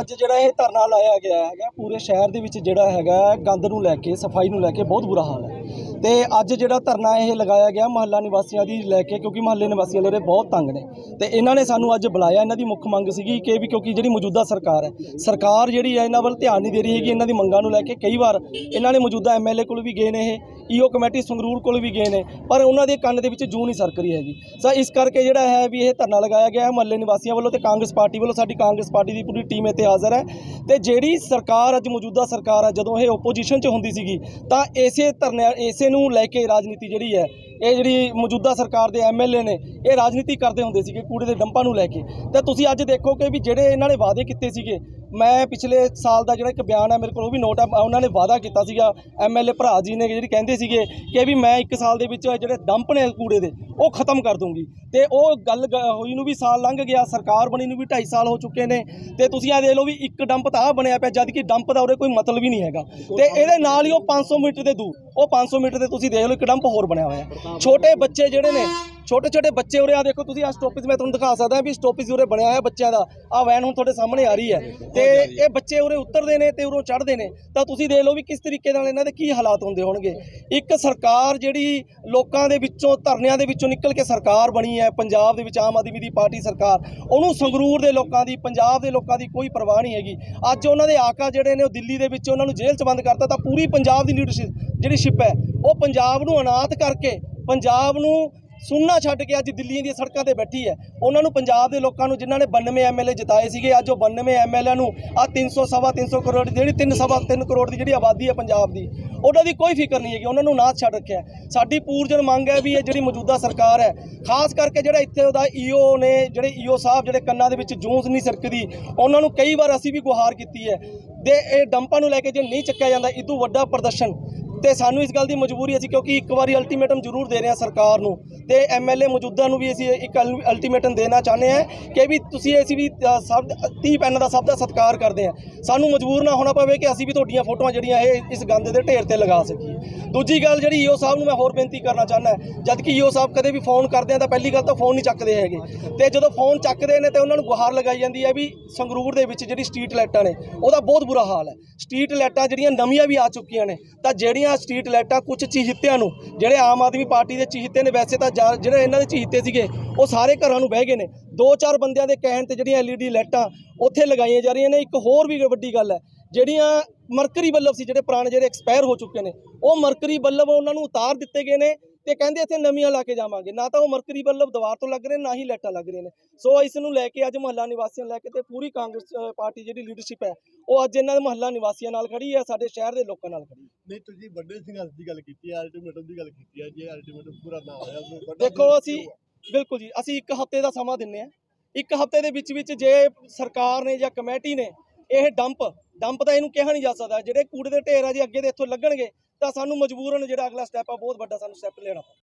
ਅੱਜ ਜਿਹੜਾ ਇਹ ਧਰਨਾ ਲਾਇਆ ਗਿਆ ਹੈਗਾ, ਪੂਰੇ ਸ਼ਹਿਰ ਦੇ ਵਿੱਚ ਜਿਹੜਾ ਹੈਗਾ, ਗੰਦ ਨੂੰ ਲੈ ਕੇ, ਸਫ਼ਾਈ ਨੂੰ ਲੈ ਕੇ ਬਹੁਤ ਬੁਰਾ ਹਾਲ ਹੈ। ਤੇ ਅੱਜ ਜਿਹੜਾ ਧਰਨਾ ਇਹ ਲਗਾਇਆ ਗਿਆ ਮਹੱਲਾ ਨਿਵਾਸੀਆਂ ਦੀ ਲੈ ਕੇ, ਕਿਉਂਕਿ ਮਹੱਲੇ ਨਿਵਾਸੀਆਂ ਲੋਰੇ ਬਹੁਤ ਤੰਗ ਨੇ। ਤੇ ਇਹਨਾਂ ਨੇ ਸਾਨੂੰ ਅੱਜ ਬੁਲਾਇਆ, ਇਹਨਾਂ ਦੀ ਮੁੱਖ ਮੰਗ ਸੀਗੀ ਕਿ ਵੀ ਕਿਉਂਕਿ ਜਿਹੜੀ ਮੌਜੂਦਾ ਸਰਕਾਰ ਹੈ, ਸਰਕਾਰ ਜਿਹੜੀ ਹੈ ਇਹਨਾਂ ਵੱਲ ਧਿਆਨ ਨਹੀਂ ਦੇ ਰਹੀ ਹੈਗੀ, ਇਹਨਾਂ ਦੀ ਮੰਗਾਂ ਨੂੰ ਲੈ ਕੇ ਕਈ ਵਾਰ ਇਹਨਾਂ ਨੇ ਮੌਜੂਦਾ ਐਮਐਲਏ ਕੋਲ ਵੀ ਗਏ ਨੇ ਇਹ ਈਓ ਕਮੇਟੀ ਸੰਗਰੂਰ ਕੋਲ ਵੀ ਗਏ ਨੇ, ਪਰ ਉਹਨਾਂ ਦੇ ਕੰਨ ਦੇ ਵਿੱਚ ਜੂ ਨਹੀਂ ਸਰਕ ਰਹੀ ਹੈਗੀ। ਸੋ ਇਸ ਕਰਕੇ ਜਿਹੜਾ ਹੈ ਵੀ ਇਹ ਧਰਨਾ ਲਗਾਇਆ ਗਿਆ ਹੈ ਮਹੱਲੇ ਨਿਵਾਸੀਆਂ ਵੱਲੋਂ ਤੇ ਕਾਂਗਰਸ ਪਾਰਟੀ ਵੱਲੋਂ, ਸਾਡੀ ਕਾਂਗਰਸ ਪਾਰਟੀ ਦੀ ਪੂਰੀ ਟੀਮ ਇੱਥੇ ਹਾਜ਼ਰ ਹੈ। ਤੇ ਜਿਹੜੀ ਸਰਕਾਰ, ਅੱਜ ਮੌਜੂਦਾ ਸਰਕਾਰ ਹੈ, ਜਦੋਂ ਇਹ ਓਪੋਜੀਸ਼ਨ 'ਚ ਹੁੰਦੀ ਸੀਗੀ, ਤਾਂ ਇਸੇ ਧਰਨੇ, ਇਸੇ ਨੂੰ ਲੈ ਕੇ ਰਾਜਨੀਤੀ ਜਿਹੜੀ ਹੈ ਇਹ ਜਿਹੜੀ ਮੌਜੂਦਾ ਸਰਕਾਰ ਦੇ ਐਮਐਲਏ ਨੇ, ਇਹ ਰਾਜਨੀਤੀ ਕਰਦੇ ਹੁੰਦੇ ਸੀਗੇ ਕੂੜੇ ਦੇ ਡੰਪਾਂ ਨੂੰ ਲੈ ਕੇ। ਤੇ ਤੁਸੀਂ ਅੱਜ ਦੇਖੋ ਕਿ ਵੀ ਜਿਹੜੇ ਇਹਨਾਂ ਨੇ ਵਾਅਦੇ ਕੀਤੇ ਸੀਗੇ, ਮੈਂ ਪਿਛਲੇ ਸਾਲ ਦਾ ਜਿਹੜਾ ਇੱਕ ਬਿਆਨ ਹੈ ਮੇਰੇ ਕੋਲ, ਉਹ ਵੀ ਨੋਟ ਹੈ ਉਹਨਾਂ ਨੇ ਵਾਅਦਾ ਕੀਤਾ ਸੀਗਾ ਐਮਐਲਏ ਭਰਾ ਜੀ ਨੇ ਜਿਹੜੀ ਕਹਿੰਦੇ ਸੀਗੇ ਕਿ ਵੀ ਮੈਂ ਇੱਕ ਸਾਲ ਦੇ ਵਿੱਚ ਜਿਹੜੇ ਡੰਪ ਨੇ ਕੂੜੇ ਦੇ, ਉਹ ਖਤਮ ਕਰ ਦੂੰਗੀ। ਤੇ ਉਹ ਗੱਲ ਗ- ਹੋਈ ਨੂੰ ਵੀ ਸਾਲ ਲੰਘ ਗਿਆ, ਸਰਕਾਰ ਬਣੀ ਨੂੰ ਵੀ 2.5 ਸਾਲ ਹੋ ਚੁੱਕੇ ਨੇ, ਤੇ ਤੁਸੀਂ ਆ ਦੇਖ ਲਓ ਵੀ ਇੱਕ ਡੰਪ ਤਾਂ ਆ ਬਣਿਆ ਪਿਆ ਜਦ ਕਿ ਡੰਪ ਦਾ ਉਹਦੇ ਕੋਈ ਮਤਲਬ ਹੀ ਨਹੀਂ ਹੈਗਾ। ਤੇ ਇਹਦੇ ਨਾਲ ਹੀ ਉਹ 500 ਮੀਟਰ ਦੇ ਦੂਰ ਉਹ 500 ਮੀਟਰ 'ਤੇ ਤੁਸੀਂ ਦੇਖ ਲਓ, ਇੱਕ ਡੰਪ ਹੋਰ ਬਣਿਆ ਹੋਇਆ। ਛੋਟੇ ਬੱਚੇ ਜਿਹੜੇ ਨੇ, ਛੋਟੇ ਛੋਟੇ ਬੱਚੇ ਉਰੇ ਆ ਦੇਖੋ ਤੁਸੀਂ ਆ ਸਟੋਪਿਸ ਮੈਂ ਤੁਹਾਨੂੰ ਦਿਖਾ ਸਕਦਾ ਵੀ ਸਟੋਪੇਜ ਉਰੇ ਬਣਿਆ ਹੋਇਆ ਬੱਚਿਆਂ ਦਾ। ਆ ਵੈਨ ਹੁਣ ਤੁਹਾਡੇ ਸਾਹਮਣੇ ਆ ਰਹੀ ਹੈ। ਤੇ ਇਹ ਬੱਚੇ ਉਰੇ ਉਤਰਦੇ ਨੇ ਤੇ ਉਰੋਂ ਚੜ੍ਹਦੇ ਨੇ। ਤਾਂ ਤੁਸੀਂ ਦੇਖ ਲਓ ਵੀ ਕਿਸ ਤਰੀਕੇ ਨਾਲ ਇਹਨਾਂ ਦੇ ਕੀ ਹਾਲਾਤ ਹੁੰਦੇ ਹੋਣਗੇ। ਇੱਕ ਸਰਕਾਰ ਜਿਹੜੀ ਲੋਕਾਂ ਦੇ ਵਿੱਚੋਂ, ਧਰਨਿਆਂ ਦੇ ਵਿੱਚੋਂ ਨਿਕਲ ਕੇ ਸਰਕਾਰ ਬਣੀ ਹੈ, ਪੰਜਾਬ ਦੇ ਵਿੱਚ ਆਮ ਆਦਮੀ ਦੀ ਪਾਰਟੀ ਸਰਕਾਰ, ਉਹਨੂੰ ਸੰਗਰੂਰ ਦੇ ਲੋਕਾਂ ਦੀ, ਪੰਜਾਬ ਦੇ ਲੋਕਾਂ ਦੀ ਕੋਈ ਪਰਵਾਹ ਨਹੀਂ ਹੈਗੀ। ਅੱਜ ਉਹਨਾਂ ਦੇ ਆਕਾ ਜਿਹੜੇ ਨੇ ਉਹ ਦਿੱਲੀ ਦੇ ਵਿੱਚ ਉਹਨਾਂ ਨੂੰ ਜੇਲ੍ਹ 'ਚ ਬੰਦ ਕਰਤਾ, ਤਾਂ ਪੂਰੀ ਪੰਜਾਬ ਦੀ ਲੀਡਰਸ਼ਿਪ ਜਿਹੜੀ ਸ਼ਿਪ ਹੈ, ਉਹ ਪੰਜਾਬ ਨੂੰ ਅਨਾਥ ਕਰਕੇ ਪੰਜਾਬ ਨੂੰ ਸੁਣਨਾ ਛੱਡ ਕੇ ਅੱਜ ਦਿੱਲੀ ਦੀਆਂ ਸੜਕਾਂ ਤੇ ਬੈਠੀ ਹੈ। ਉਹਨਾਂ ਨੂੰ ਪੰਜਾਬ ਦੇ ਲੋਕਾਂ ਨੂੰ ਜਿਨ੍ਹਾਂ ਨੇ 92 ਐਮਐਲਏ ਜਿਤਾਏ ਸੀਗੇ, ਅੱਜ ਉਹ 92 ਐਮਐਲਏ ਨੂੰ ਆ 300 ਸਵਾ 300 ਕਰੋੜ ਜਿਹੜੀ 3 ਸਵਾ 3 ਕਰੋੜ ਦੀ ਜਿਹੜੀ ਆਬਾਦੀ ਹੈ ਪੰਜਾਬ ਦੀ, ਉਹਨਾਂ ਦੀ ਕੋਈ ਫਿਕਰ ਨਹੀਂ ਹੈਗੀ। ਉਹਨਾਂ ਨੂੰ ਨਾਥ ਛੱਡ ਰੱਖਿਆ ਸਾਡੀ ਪੂਰਜਨ ਮੰਗ ਹੈ ਵੀ ਇਹ ਜਿਹੜੀ ਮੌਜੂਦਾ ਸਰਕਾਰ ਹੈ, ਖਾਸ ਕਰਕੇ ਜਿਹੜਾ ਇੱਥੇ ਉਹਦਾ ਈਓ ਨੇ, ਜਿਹੜੇ ਈਓ ਸਾਹਿਬ, ਜਿਹੜੇ ਕੰਨਾਂ ਦੇ ਵਿੱਚ ਜੂੰਸ ਨਹੀਂ ਸਰਕਦੀ, ਉਹਨਾਂ ਨੂੰ ਕਈ ਵਾਰ ਅਸੀਂ ਵੀ ਗੁਹਾਰ ਕੀਤੀ ਹੈ। ਦੇ, ਇਹ ਡੰਪਾਂ ਨੂੰ ਲੈ ਕੇ ਜੇ ਨਹੀਂ ਚੱਕਿਆ ਜਾਂਦਾ ਇਦੋਂ ਵੱਡਾ ਪ੍ਰਦਰਸ਼ਨ ਤੇ ਸਾਨੂੰ ਇਸ ਗੱਲ ਦੀ ਮਜਬੂਰੀ ਅਸੀਂ ਕਿਉਂਕਿ ਇੱਕ ਵਾਰੀ ਅਲਟੀਮੇਟਮ ਜ਼ਰੂਰ ਦੇ ਰਹੇ ਹਾਂ ਸਰਕਾਰ ਨੂੰ ਤੇ ਐਮਐਲਏ ਮੌਜੂਦਾ ਨੂੰ ਵੀ ਅਸੀਂ ਇੱਕ ਅਲਟੀਮੇਟਮ ਦੇਣਾ ਚਾਹੁੰਦੇ ਹਾਂ ਕਿ ਵੀ ਤੁਸੀਂ ਅਸੀਂ ਵੀ ਸਭ 30 ਪੈਨ ਦਾ ਸਭ ਦਾ ਸਤਿਕਾਰ ਕਰਦੇ ਹਾਂ। ਸਾਨੂੰ ਮਜਬੂਰ ਨਾ ਹੋਣਾ ਪਵੇ ਕਿ ਅਸੀਂ ਵੀ ਤੁਹਾਡੀਆਂ ਫੋਟੋਆਂ ਜਿਹੜੀਆਂ ਇਹ ਇਸ ਗੰਦ ਦੇ ਢੇਰ ਤੇ ਲਗਾ ਸਕੀਏ। ਦੂਜੀ ਗੱਲ ਜਿਹੜੀ ਈਓ ਸਾਹਿਬ ਨੂੰ ਮੈਂ ਹੋਰ ਬੇਨਤੀ ਕਰਨਾ ਚਾਹੁੰਦਾ ਜਦ ਕਿ ਈਓ ਸਾਹਿਬ ਕਦੇ ਵੀ ਫੋਨ ਕਰਦੇ ਆ ਤਾਂ ਪਹਿਲੀ ਗੱਲ ਤਾਂ ਫੋਨ ਨਹੀਂ ਚੱਕਦੇ ਹੈਗੇ। ਤੇ ਜਦੋਂ ਫੋਨ ਚੱਕਦੇ ਨੇ ਤੇ ਉਹਨਾਂ ਨੂੰ ਗੁਹਾਰ ਲਗਾਈ ਜਾਂਦੀ ਹੈ ਵੀ ਸੰਗਰੂਰ ਦੇ ਵਿੱਚ ਜਿਹੜੀ ਸਟਰੀਟ ਲਾਈਟਾਂ ਨੇ, ਉਹਦਾ ਬਹੁਤ ਬੁਰਾ ਹਾਲ ਹੈ। ਸਟਰੀਟ ਲਾਈਟਾਂ ਜਿਹੜੀਆਂ ਨਵੀਆਂ ਵੀ ਆ ਚੁੱਕੀਆਂ ਨੇ, ਤਾਂ ਜਿਹੜੀਆਂ ਸਟਰੀਟ ਲਾਈਟਾਂ ਕੁਝ ਚੀਹਿੱਤਿਆਂ ਨੂੰ, ਜਿਹੜੇ ਆਮ ਆਦਮੀ ਪਾਰਟੀ ਦੇ ਚੀਹਿੱਤੇ ਨੇ, ਵੈਸੇ ਤਾਂ ਜਾਂ ਜਿਹੜੇ ਇਹਨਾਂ ਦੇ ਚੀਹਿੱਤੇ ਸੀਗੇ, ਉਹ ਸਾਰੇ ਘਰਾਂ ਨੂੰ ਬਹਿ ਗਏ ਨੇ। ਦੋ ਚਾਰ ਬੰਦਿਆਂ ਦੇ ਕਹਿਣ ਤੇ ਜਿਹੜੀਆਂ ਐਲਈਡੀ ਲਾਈਟਾਂ ਉੱਥੇ ਲਗਾਈਆਂ ਜਾ ਰਹੀਆਂ ਨੇ। ਇੱਕ ਹੋਰ ਵੀ ਵੱਡੀ ਗੱਲ ਹੈ, ਜਿਹੜੀਆਂ ਮਰਕਰੀ ਬੱਲਬ ਸੀ, ਜਿਹੜੇ ਪੁਰਾਣੇ ਜਿਹੜੇ ਐਕਸਪਾਇਰ ਹੋ ਚੁੱਕੇ ਨੇ, ਉਹ ਮਰਕਰੀ ਬੱਲਬ ਉਹਨਾਂ ਨੂੰ ਉਤਾਰ ਦਿੱਤੇ ਗਏ ਨੇ। ਤੇ ਕਹਿੰਦੇ ਇੱਥੇ ਨਵੀਆਂ ਲਾ ਕੇ ਜਾਵਾਂਗੇ। ਨਾ ਤਾਂ ਉਹ ਮਰਕਰੀ ਬੱਲਬ ਦੀਵਾਰ ਤੋਂ ਲੱਗ ਰਹੇ ਨੇ ਹੀ ਲਾਈਟਾਂ ਲੱਗ ਰਹੀਆਂ ਨੇ। ਸੋ ਇਸ ਨੂੰ ਲੈ ਕੇ ਅੱਜ ਮਹੱਲਾ ਨਿਵਾਸੀਆਂ ਲੈ ਕੇ ਤੇ ਪੂਰੀ ਕਾਂਗਰਸ ਪਾਰਟੀ ਜਿਹੜੀ ਲੀਡਰਸ਼ਿਪ ਹੈ ਉਹ ਅੱਜ ਇਹਨਾਂ ਦੇ ਮਹੱਲਾ ਨਿਵਾਸੀਆਂ ਨਾਲ ਖੜੀ ਹੈ ਸਾਡੇ ਸ਼ਹਿਰ ਦੇ ਲੋਕਾਂ ਨਾਲ ਖੜੀ ਹੈ। ਨਹੀਂ ਤੁਸੀਂ ਵੱਡੇ ਸੰਘਰਸ਼ ਦੀ ਗੱਲ ਕੀਤੀ ਹੈ ਅਲਟੀਮੇਟਮ ਦੀ ਗੱਲ ਕੀਤੀ ਹੈ ਜੇ ਅਲਟੀਮੇਟਮ ਪੂਰਾ ਨਾ ਹੋਇਆ ਦੇਖੋ ਅਸੀਂ? ਬਿਲਕੁਲ ਜੀ ਅਸੀਂ ਇੱਕ ਹਫ਼ਤੇ ਦਾ ਸਮਾਂ ਦਿੰਨੇ ਆ ਇੱਕ ਹਫ਼ਤੇ ਦੇ ਵਿੱਚ ਵਿੱਚ ਜੇ ਸਰਕਾਰ ਨੇ ਜਾਂ ਕਮੇਟੀ ਨੇ ਇਹ ਡੰਪ ਡੰਪ ਤਾਂ ਇਹਨੂੰ ਕਿਹਾ ਨਹੀਂ ਜਾ ਸਕਦਾ। ਜਿਹੜੇ ਕੂੜੇ ਦੇ ਢੇਰ ਆ ਜੇ, ਅੱਗੇ ਦੇ ਇੱਥੋਂ ਲੱਗਣਗੇ, ਤਾਂ ਸਾਨੂੰ ਮਜਬੂਰਨ ਜਿਹੜਾ ਅਗਲਾ ਸਟੈਪ ਆ, ਬਹੁਤ ਵੱਡਾ ਸਾਨੂੰ ਸਟੈਪ ਲੈਣਾ ਪਊ।